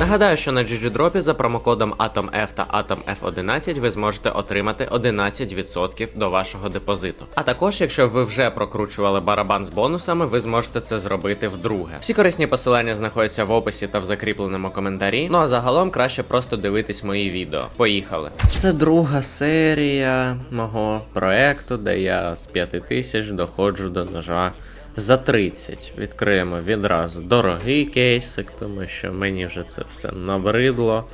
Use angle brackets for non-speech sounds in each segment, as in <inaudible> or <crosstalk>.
Нагадаю, що на GGDrop за промокодом AtomF та AtomF11 ви зможете отримати 11% до вашого депозиту. А також, якщо ви вже прокручували барабан з бонусами, ви зможете це зробити вдруге. Всі корисні посилання знаходяться в описі та в закріпленому коментарі. Ну а загалом краще просто дивитись мої відео. Поїхали. Це друга серія мого проекту, де я з 5000 доходжу до ножа за 30 відкриємо відразу дорогий кейсик, тому що мені вже це все набридло.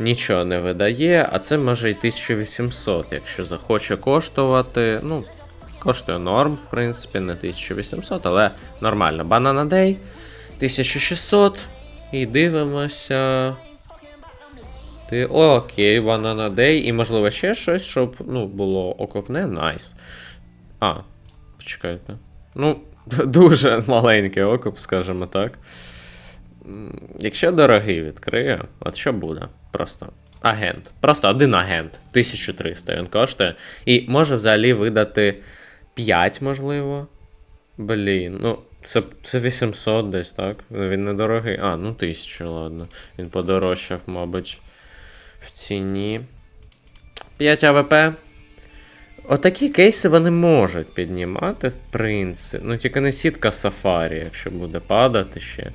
Нічого не видає, а це може й 1800, якщо захоче коштувати. Ну, коштує норм, в принципі, не 1800, але нормально. Banana Day 1600. І дивимося. Ти окей, Banana Day. І можливо ще щось, щоб ну, було окопне, найс. А, почекайте. Ну, дуже маленький окуп, скажімо так. Якщо дорогий відкрию, от що буде? Просто агент. Просто один агент. 1300 він коштує. І може взагалі видати 5, можливо. Блін, ну, це, це 800 десь, так? Він недорогий. А, ну 1000, ладно. Він подорожчав, мабуть, в ціні. 5 АВП. Отакі кейси вони можуть піднімати, в принципі. Ну, тільки не сітка Safari, якщо буде падати ще.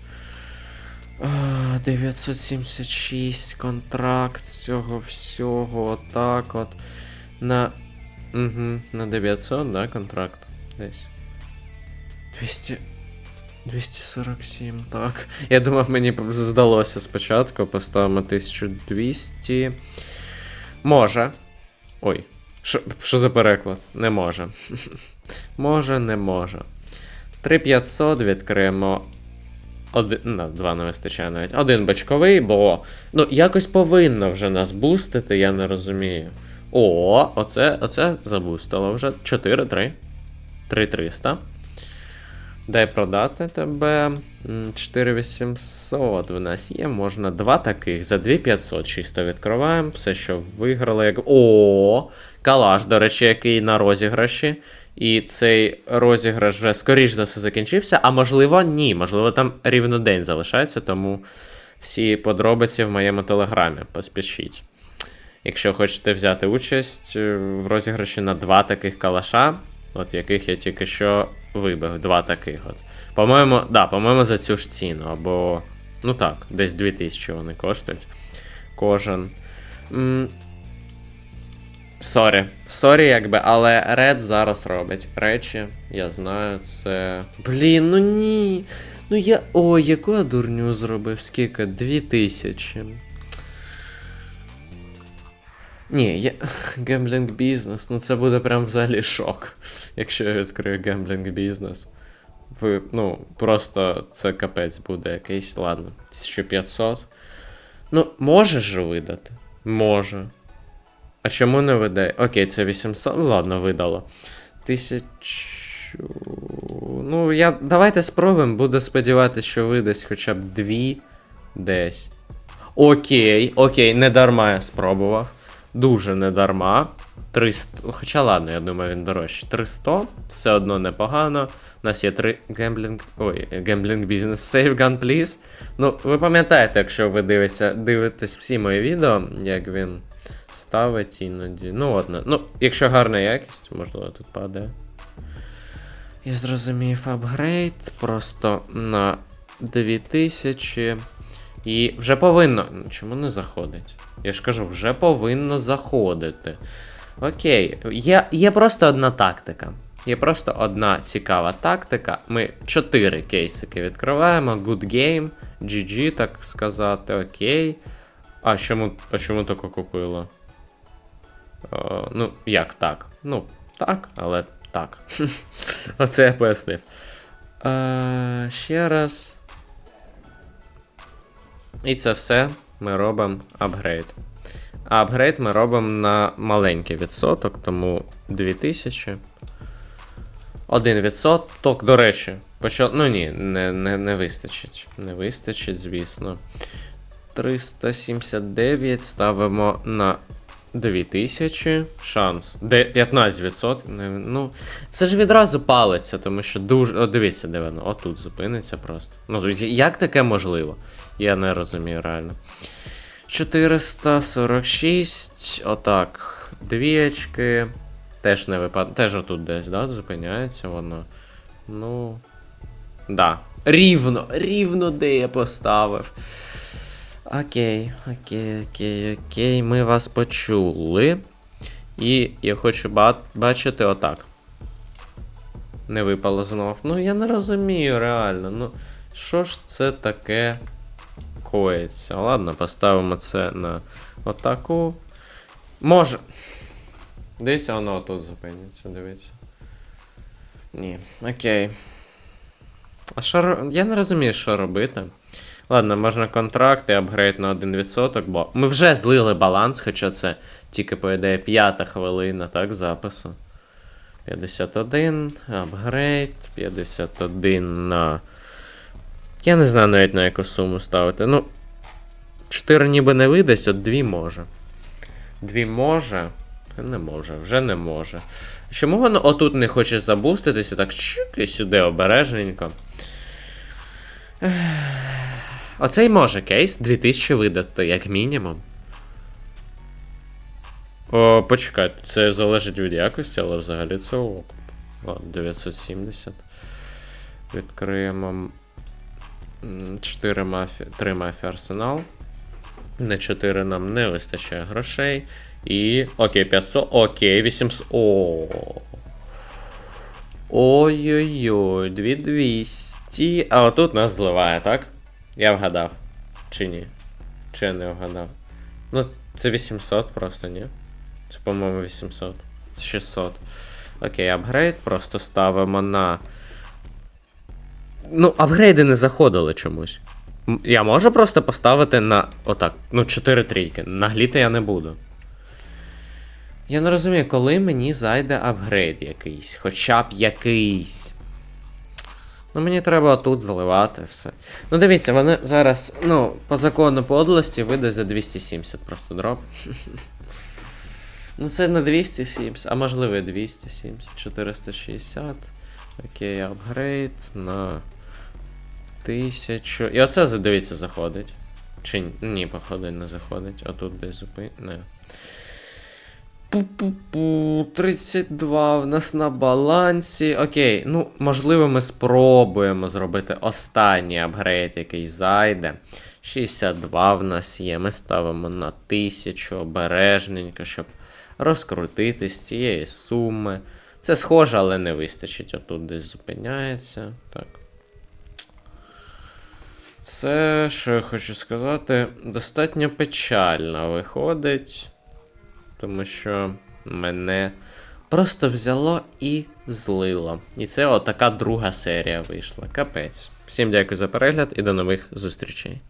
976 контракт цього всього. Отак от. На. Угу, на 900, да, контракт? Десь. 200. 247, так. Я думав, мені здалося спочатку. Поставимо 1200. Може. Ой. Що, за переклад? Не може. <laughs> може, не може. 3500 відкриємо. Один, ну, два не вистачає навіть. Один бачковий, бо ну, якось повинно вже нас бустити, я не розумію. О, оце, оце забустило вже. 4, 3. 3300. Дай продати тебе. М, 4800 в нас є. Можна два таких. За 2500 чисто відкриваємо. Все, що виграли. Як... О, калаш, до речі, який на розіграші. І цей розіграш вже скоріш за все закінчився. А можливо, ні. Можливо, там рівно день залишається, тому всі подробиці в моєму телеграмі. Поспішіть. Якщо хочете взяти участь е, в розіграші на два таких калаша, от яких я тільки що вибив, два таких от. По-моєму, да, по-моєму, за цю ж ціну, або. Ну так, десь 2000 вони коштують. Кожен. Сорі. Сорі, якби, але Red зараз робить речі. Я знаю, це. Блін, ну ні. Ну я. Ой, яку я дурню зробив? Скільки? 2000. Ні, я... <laughs> гемблінг бізнес, ну це буде прям взагалі шок, якщо я відкрию гемблінг бізнес. Ви, ну, просто це капець буде якийсь, ладно, 1500. Ну, може ж видати? Може. А чому не видає? Окей, це 800. Ну, ладно, видало. Тисячу. Ну, я. Давайте спробуємо. Буду сподіватися, що видасть хоча б дві десь. Окей, окей, не дарма я спробував. Дуже не дарма. 300. Хоча ладно, я думаю, він дорожче. 300, все одно непогано. У нас є три гемблінг. Ой, гемблінг бізнес. Save gun, please. Ну, ви пам'ятаєте, якщо ви дивитеся, дивитесь всі мої відео, як він ставить іноді. Ну, от, ну, якщо гарна якість, можливо, тут падає. Я зрозумів апгрейд просто на 2000. І вже повинно. Чому не заходить? Я ж кажу, вже повинно заходити. Окей, є, є просто одна тактика. Є просто одна цікава тактика. Ми 4 кейсики відкриваємо. Good game, GG, так сказати, окей. А чому, а чому тако купило? О, ну, як так? Ну, так, але так. <laughs> Оце я пояснив. Е, ще раз. І це все ми робимо апгрейд. А апгрейд ми робимо на маленький відсоток, тому 2000. Один відсоток, до речі, почав. Ну ні, не, не, не вистачить. Не вистачить, звісно. 379 ставимо на 2000 шанс. 15%. Ну, це ж відразу палиться, тому що дуже. О, дивіться, де воно. Отут зупиниться просто. Ну, друзі, як таке можливо? Я не розумію реально. 446. Отак. Дві очки. Теж не випад... Теж отут десь, да, зупиняється воно. Ну. Да. Рівно, рівно де я поставив. Окей, окей, окей, окей. Ми вас почули. І я хочу ба- бачити отак. Не випало знов. Ну я не розумію реально. Ну, що ж це таке коїться? Ладно, поставимо це на отаку. Може. Десь воно тут зупиниться, дивіться. Ні, окей. А що Я не розумію, що робити. Ладно, можна контракт і апгрейд на 1%, бо ми вже злили баланс, хоча це тільки, по ідеї, п'ята хвилина, так, запису. 51, апгрейд, 51 на. Я не знаю навіть на яку суму ставити. Ну. 4 ніби не видасть, от 2 може. 2 може. Не може, вже не може. Чому воно отут не хоче забуститися, так чик і сюди обережненько. Ех. Оцей може кейс 2000 видати, як мінімум. О, почекайте, це залежить від якості, але взагалі це ок. Ладно, 970. Відкриємо 4 мафі... 3 мафі арсенал. На 4 нам не вистачає грошей. І. Окей, 500. Окей, 800. О. Ой-ой-ой, 2200. А отут нас зливає, так? Я вгадав. Чи ні? Чи я не вгадав? Ну, це 800 просто, ні? Це, по-моєму, 800. 600. Окей, апгрейд просто ставимо на. Ну, апгрейди не заходили чомусь. Я можу просто поставити на. Отак. Ну, 4 трійки. Нагліти я не буду. Я не розумію, коли мені зайде апгрейд якийсь. Хоча б якийсь. Ну, мені треба тут заливати все. Ну, дивіться, вони зараз, ну, по закону подлості видасть за 270 просто дроп. Ну, це не 270, а можливо 270. 460. Окей, апгрейд на 1000. І оце, дивіться, заходить. Чи ні? походу, не заходить. А тут десь зупин. Не. Пу-пу-пу, 32 в нас на балансі. Окей, ну, можливо, ми спробуємо зробити останній апгрейд, який зайде. 62 в нас є. Ми ставимо на 1000 обережненько, щоб розкрутити з цієї суми. Це схоже, але не вистачить. Отут десь зупиняється. Так. Це, що я хочу сказати, достатньо печально виходить. Тому що мене просто взяло і злило. І це отака друга серія вийшла. Капець. Всім дякую за перегляд і до нових зустрічей.